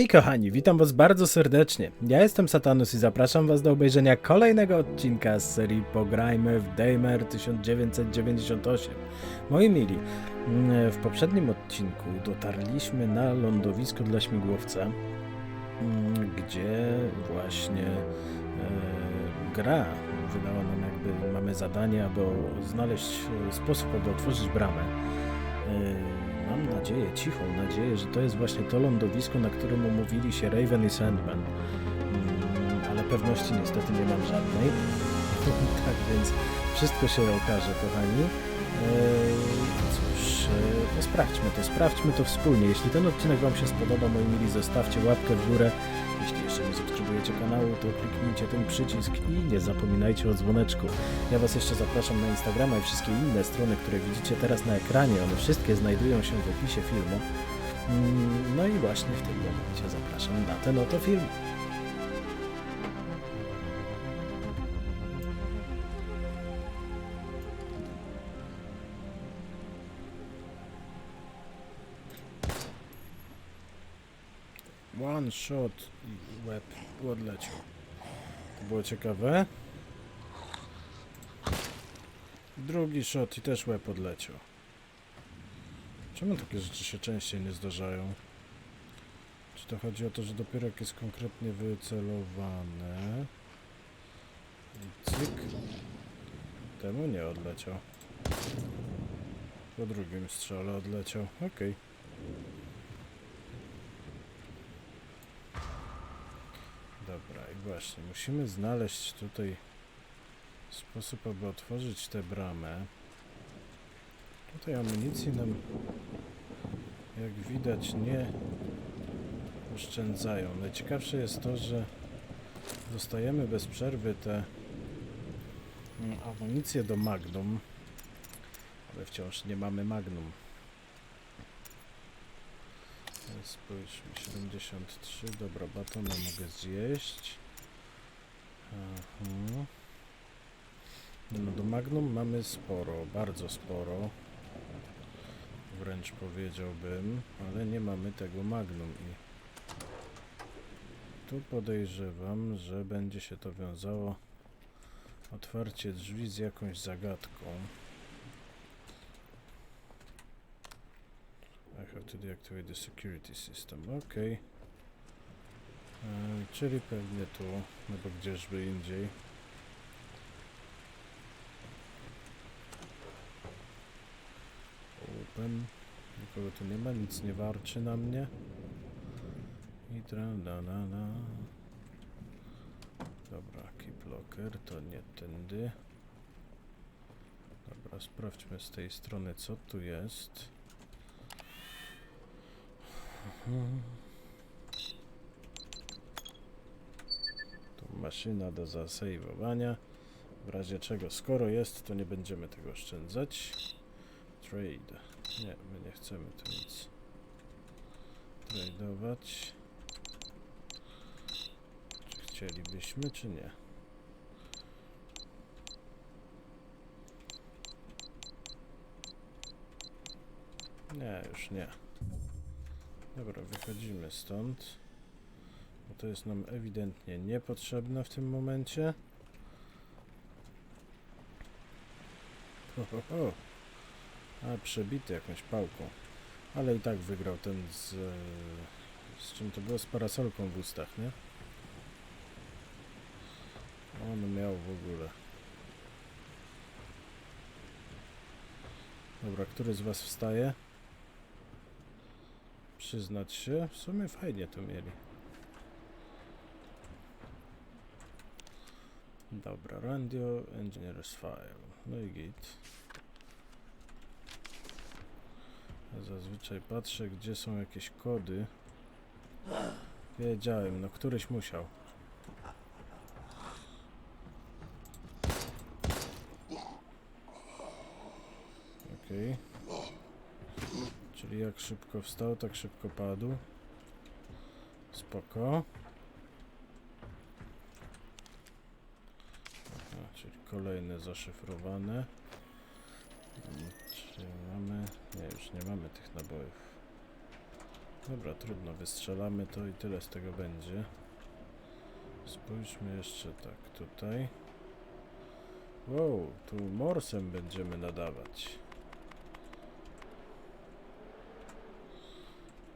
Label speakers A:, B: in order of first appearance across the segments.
A: Hej kochani, witam was bardzo serdecznie. Ja jestem Satanus i zapraszam was do obejrzenia kolejnego odcinka z serii Pograjmy w Damer 1998. Moi mili, mm, w poprzednim odcinku dotarliśmy na lądowisko dla śmigłowca, mm, gdzie właśnie e, gra wydała nam jakby, mamy zadanie, aby znaleźć e, sposób, aby otworzyć bramę. E, Mam nadzieję, cichą nadzieję, że to jest właśnie to lądowisko, na którym umówili się Raven i Sandman. Mm, ale pewności niestety nie mam żadnej. tak więc wszystko się okaże, kochani. Eee, cóż, e, to sprawdźmy to, sprawdźmy to wspólnie. Jeśli ten odcinek Wam się spodoba, moi mili, zostawcie łapkę w górę. To kliknijcie ten przycisk i nie zapominajcie o dzwoneczku. Ja Was jeszcze zapraszam na Instagrama i wszystkie inne strony, które widzicie teraz na ekranie. One wszystkie znajdują się w opisie filmu. Mm, No i właśnie w tym momencie zapraszam na ten oto film. One shot i łeb odleciał. To było ciekawe. Drugi shot i też łeb odleciał. Czemu takie rzeczy się częściej nie zdarzają? Czy to chodzi o to, że dopiero jak jest konkretnie wycelowane? Cyk. Temu nie odleciał. Po drugim strzale odleciał. Okej. Dobra, i właśnie, musimy znaleźć tutaj sposób, aby otworzyć tę bramę. Tutaj amunicji nam, jak widać, nie oszczędzają. Najciekawsze jest to, że dostajemy bez przerwy te mm, amunicje do Magnum, ale wciąż nie mamy Magnum. E, Spójrzmy, 73, dobra, batona mogę zjeść. Aha. No do Magnum mamy sporo, bardzo sporo. Wręcz powiedziałbym, ale nie mamy tego Magnum i tu podejrzewam, że będzie się to wiązało otwarcie drzwi z jakąś zagadką. I have to deactivate the security system. Ok. E, czyli pewnie tu, no bo gdzieżby indziej. Open. Nikogo tu nie ma, nic nie warczy na mnie. I tra la la la. Dobra, keep locker, to nie tędy. Dobra, sprawdźmy z tej strony, co tu jest. Tu maszyna do zasejwowania. W razie czego, skoro jest, to nie będziemy tego oszczędzać. Trade. Nie, my nie chcemy tu nic tradeować. Czy chcielibyśmy, czy nie? Nie, już nie. Dobra, wychodzimy stąd. Bo to jest nam ewidentnie niepotrzebne w tym momencie. Ho, ho, ho. A, przebity jakąś pałką. Ale i tak wygrał ten z... Z czym to było? Z parasolką w ustach, nie? On miał w ogóle. Dobra, który z was wstaje? Przyznać się, w sumie fajnie to mieli. Dobra, radio, engineer's file. No i git. Ja zazwyczaj patrzę, gdzie są jakieś kody. Wiedziałem, no któryś musiał. Okej. Czyli jak szybko wstał, tak szybko padł. Spoko. Aha, czyli kolejne zaszyfrowane. Czy mamy... Nie, już nie mamy tych nabojów. Dobra, trudno, wystrzelamy to i tyle z tego będzie. Spójrzmy jeszcze tak, tutaj. Wow, tu morsem będziemy nadawać.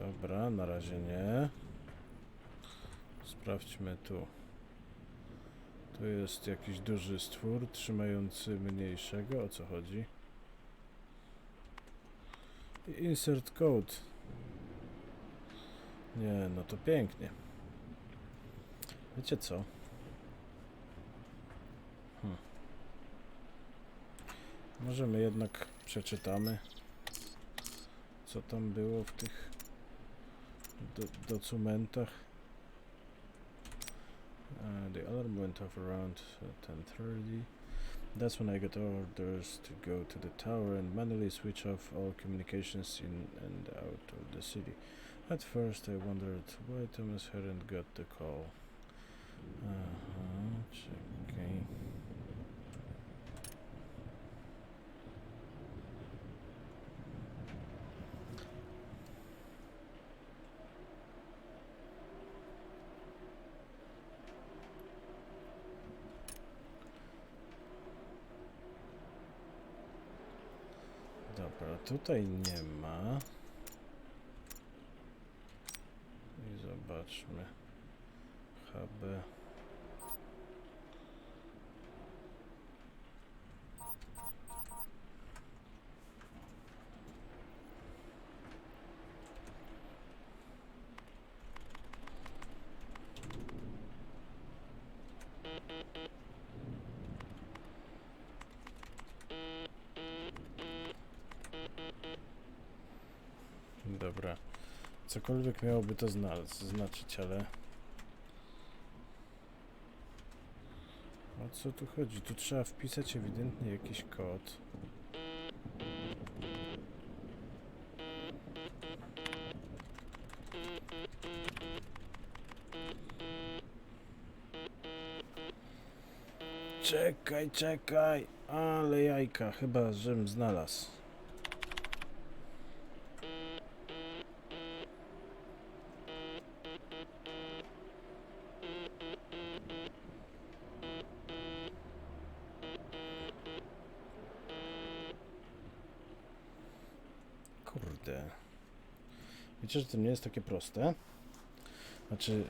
A: Dobra, na razie nie. Sprawdźmy tu. Tu jest jakiś duży stwór trzymający mniejszego. O co chodzi? Insert code. Nie, no to pięknie. Wiecie co? Hmm. Może my jednak przeczytamy, co tam było w tych do. Uh, the alarm went off around uh, 10:30. That's when I got orders to go to the tower and manually switch off all communications in and out of the city. At first, I wondered why Thomas hadn't got the call. Aha, Dobra, tutaj nie ma. I zobaczmy. HB. Dobra. Cokolwiek miałoby to zna- znaczyć, ale... O co tu chodzi? Tu trzeba wpisać ewidentnie jakiś kod. Czekaj, czekaj, ale jajka, chyba żem znalazł. Kurde. Wiecie, że to nie jest takie proste? Znaczy,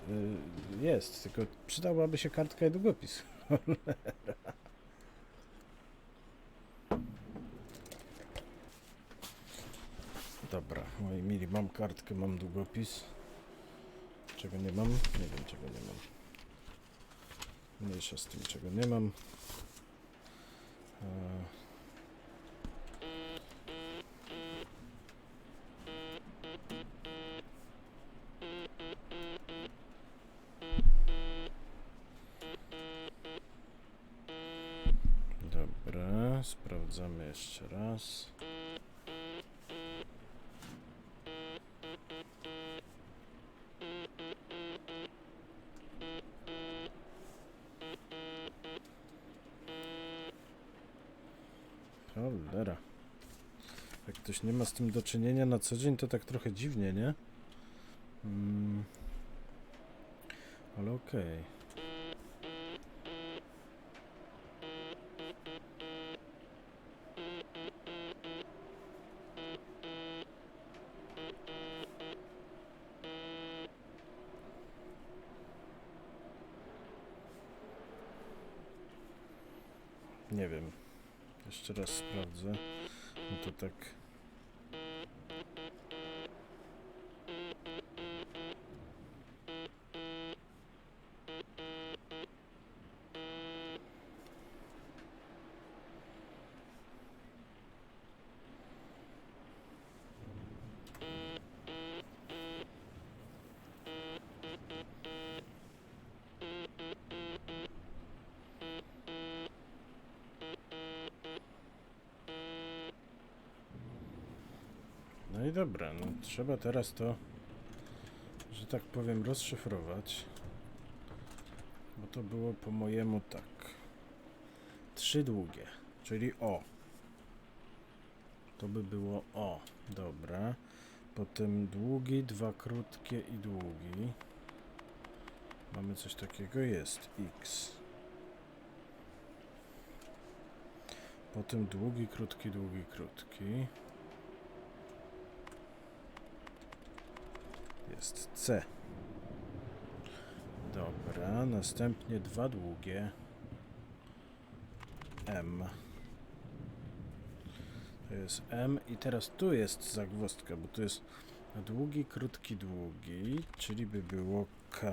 A: y, jest, tylko przydałaby się kartka i długopis. Dobra, moi mili, mam kartkę, mam długopis. Czego nie mam? Nie wiem, czego nie mam. Mniejsza z tym, czego nie mam. E, sprawdzamy jeszcze raz. Cholera. Jak ktoś nie ma z tym do czynienia na co dzień, to tak trochę dziwnie, nie? Mm. Ale okej. Nie wiem. Jeszcze raz sprawdzę. No to tak. Trzeba teraz to, że tak powiem, rozszyfrować. Bo to było po mojemu tak. Trzy długie, czyli O. To by było O. Dobra. Potem długi, dwa krótkie i długi. Mamy coś takiego? Jest. X. Potem długi, krótki, długi, krótki. Jest C. Dobra, następnie dwa długie. M. To jest M i teraz tu jest zagwozdka, bo tu jest długi, krótki, długi, czyli by było K,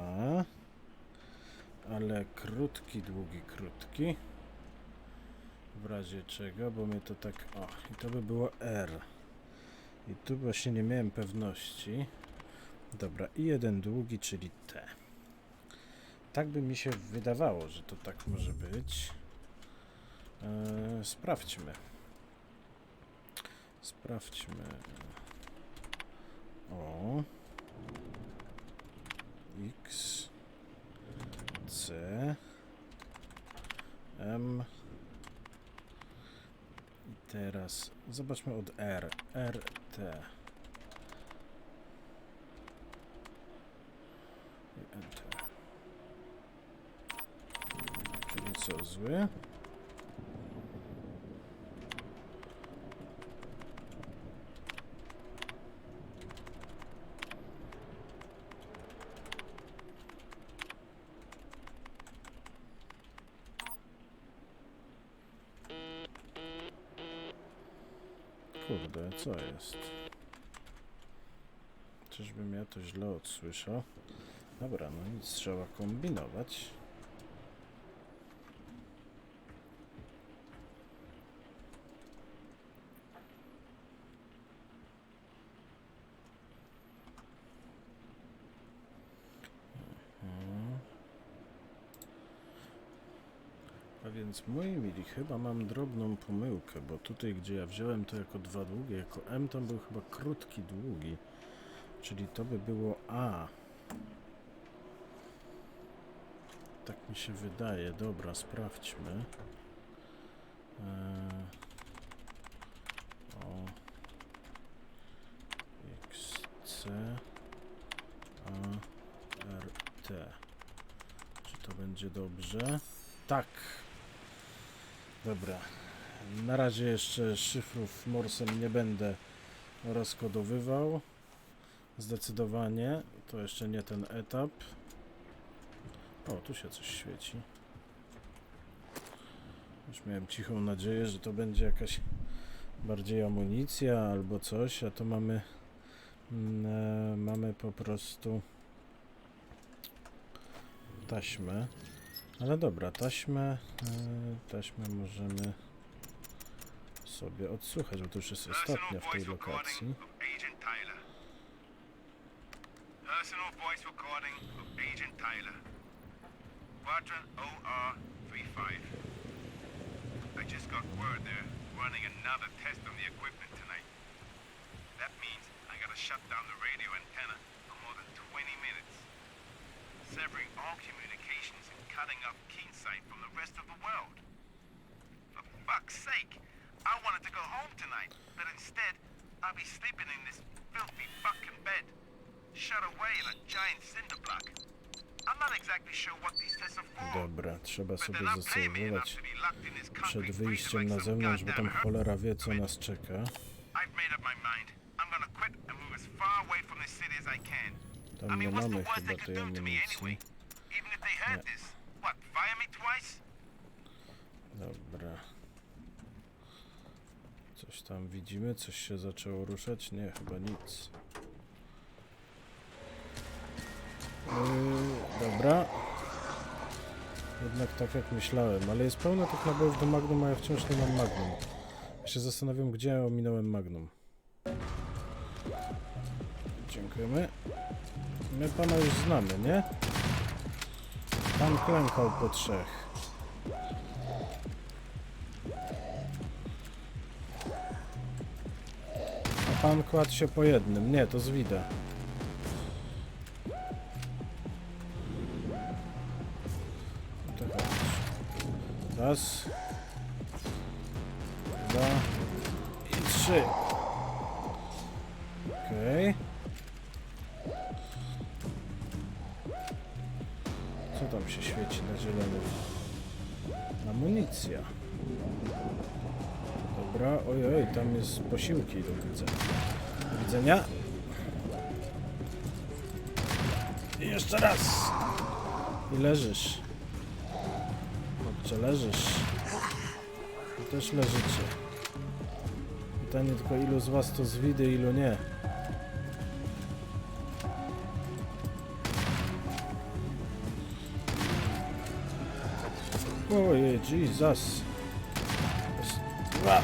A: ale krótki, długi, krótki. W razie czego, bo mnie to tak. O, i to by było R. I tu właśnie nie miałem pewności. Dobra, i jeden długi, czyli T. Tak by mi się wydawało, że to tak może być. Eee, sprawdźmy. Sprawdźmy. O. X. C. M. I teraz zobaczmy od R. R, T. I Enter. Czyli co, zły? Kurde, co jest? Czyżbym ja to źle odsłyszał? Dobra, no nic, trzeba kombinować. Więc moi mili, chyba mam drobną pomyłkę, bo tutaj gdzie ja wziąłem to jako dwa długie, jako M tam był chyba krótki długi, czyli to by było A. Tak mi się wydaje. Dobra, sprawdźmy. Eee, o X C A R T. Czy to będzie dobrze? Tak. Dobra. Na razie jeszcze szyfrów Morsem nie będę rozkodowywał. Zdecydowanie. To jeszcze nie ten etap. O, tu się coś świeci. Już miałem cichą nadzieję, że to będzie jakaś bardziej amunicja albo coś, a to mamy mm, e, mamy po prostu taśmę. Ale dobra, taśmę, e, taśmę możemy sobie odsłuchać, bo to już jest ostatnia w tej lokacji.
B: Personal voice recording of Agent Tyler. Quadrant OR35. I just got word they're running another test on the equipment tonight. That means I gotta shut down the radio antenna for more than 20 minutes. Severing all communications and cutting off Keensight from the rest of the world. For fuck's sake! I wanted to go home tonight, but instead, I'll be sleeping in this filthy fucking bed. Shut away in a giant cinder block. I'm not exactly sure what these tests are for.
A: Dobra, trzeba sobie zaserwować przed wyjściem na zewnątrz, bo tam cholera wie co nas czeka.
B: I've made up my mind. I'm gonna quit and move as far away from this city as I can.
A: Tam nie mamy chyba tej amunicji.
B: Even if they heard this,
A: Dobra. Coś tam widzimy? Coś się zaczęło ruszać? Nie, chyba nic. Yy, dobra. Jednak tak jak myślałem, ale jest pełno tych nabojów do Magnum, a ja wciąż nie mam Magnum. Ja się zastanawiam, gdzie ominąłem Magnum. Dziękujemy. My pana już znamy, nie? Pan klękał po trzech. A pan kładł się po jednym. Nie, to zwida. Raz. Dwa. I trzy. Okej. Okej. Co tam się świeci na zielono? Amunicja. Dobra, oj, oj, tam jest posiłki do widzenia. Do widzenia. I jeszcze raz. I leżysz. Chodźcie, leżysz. I też leżycie. Pytanie tylko ilu z was to zwidy, ilu nie. Ojej, Jesus. Jest- Ła.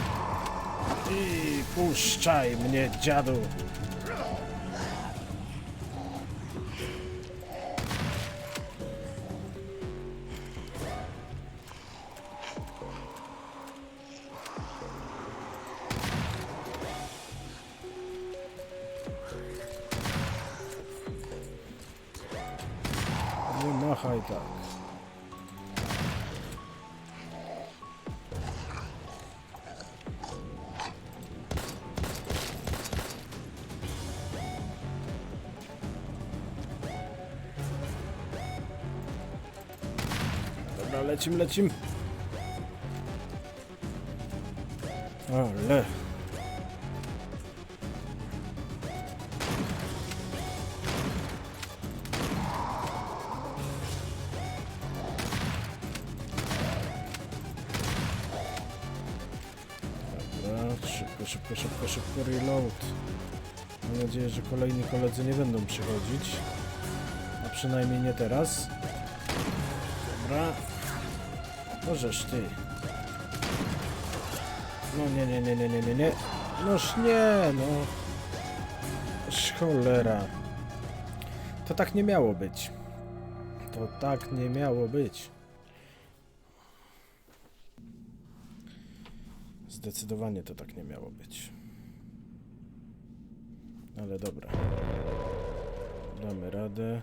A: I puszczaj mnie, dziadu. Dobra, lecim, lecim. Ale. Dobra, szybko, szybko, szybko, szybko reload. Mam nadzieję, że kolejni koledzy nie będą przychodzić. A przynajmniej nie teraz. Dobra. Możesz ty. No nie, nie, nie, nie, nie, nie, nie. Noż nie, no. Cholera. To tak nie miało być. To tak nie miało być. Zdecydowanie to tak nie miało być. Ale dobra. Damy radę.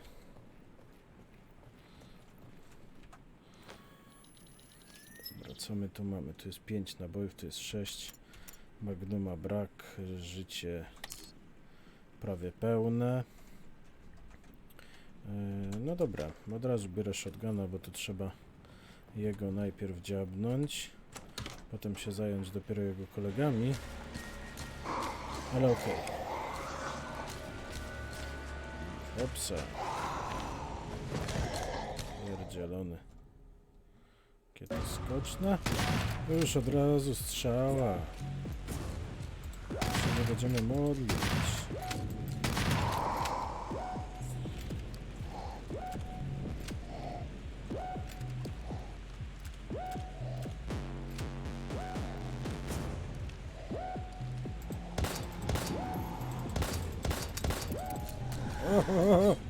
A: Dobra, co my tu mamy? Tu jest 5 nabojów, tu jest 6. Magnuma brak, życie prawie pełne. Yy, No dobra, od razu biorę shotguna, bo tu trzeba jego najpierw dziabnąć, potem się zająć dopiero jego kolegami. Ale okej. Opsa. Pierdzielony. Kiedy skoczna? Już od razu strzała. Się nie będziemy modlić. O,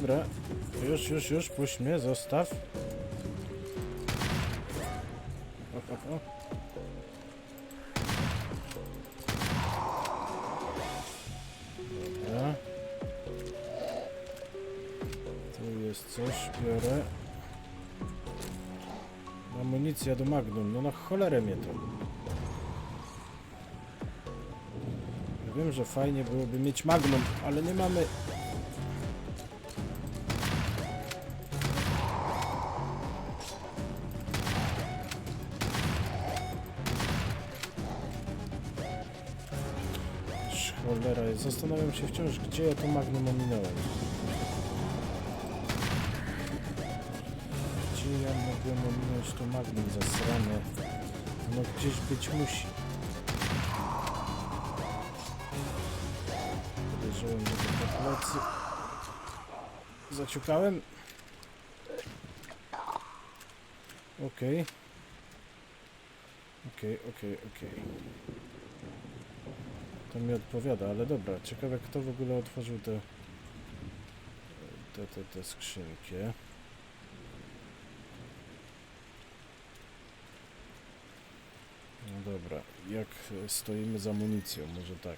A: Dobra, już, już, już, puść mnie, zostaw. O, o, o. Dobra. Tu jest coś, biorę. Amunicja do Magnum, no na cholerę mnie to. Wiem, że fajnie byłoby mieć Magnum, ale nie mamy zastanawiam się wciąż, gdzie ja to magnum ominąłem. Gdzie ja mogłem ominąć to magnum zasrane? No gdzieś być musi. Podejrzewam, że to po plecy. Zaciukałem. Okej. Okej, okej, okej. To mi odpowiada, ale dobra. Ciekawe, kto w ogóle otworzył te, te, te, te skrzynki. No dobra, jak stoimy z amunicją? Może tak,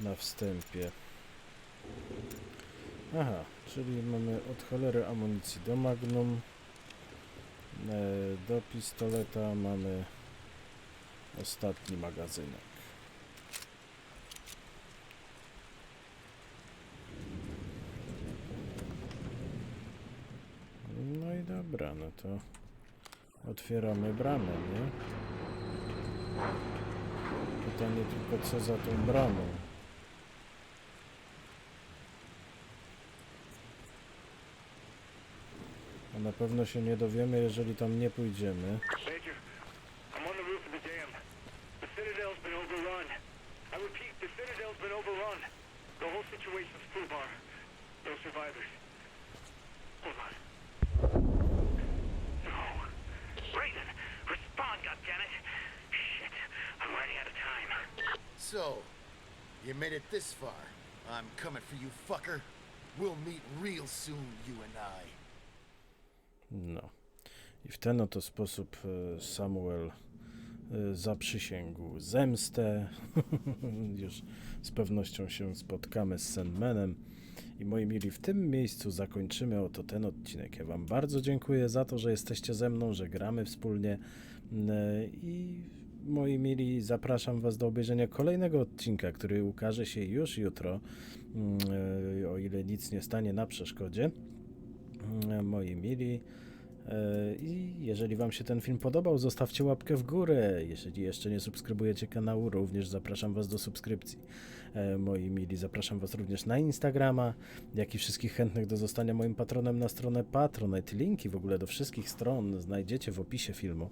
A: na wstępie. Aha, czyli mamy od cholery amunicji do magnum, e, do pistoleta mamy ostatni magazynek. No i dobra, no to otwieramy bramę, nie? Pytanie tylko co za tą bramą. A na pewno się nie dowiemy, jeżeli tam nie pójdziemy.
B: The. No survivors. Hold on. No. Raven, respond, goddammit! Shit, I'm running out of time.
C: So, you made it this far. I'm coming for you, fucker. We'll meet real soon, you and I.
A: No. I w ten oto sposób e, Samuel e, zaprzysięgł zemstę. Już z pewnością się spotkamy z Sandmanem. I moi mili, w tym miejscu zakończymy oto ten odcinek. Ja Wam bardzo dziękuję za to, że jesteście ze mną, że gramy wspólnie. N- I moi mili, zapraszam Was do obejrzenia kolejnego odcinka, który ukaże się już jutro, mm, e, o ile nic nie stanie na przeszkodzie. Mm, Moi mili. E, I jeżeli Wam się ten film podobał, zostawcie łapkę w górę. Jeżeli jeszcze nie subskrybujecie kanału, również zapraszam Was do subskrypcji. E, Moi mili, zapraszam Was również na Instagrama, jak i wszystkich chętnych do zostania moim patronem na stronę Patronite. Linki w ogóle do wszystkich stron znajdziecie w opisie filmu.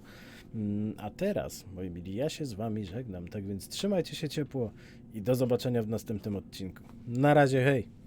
A: Mm, A teraz, moi mili, ja się z Wami żegnam, tak więc trzymajcie się ciepło i do zobaczenia w następnym odcinku. Na razie, hej!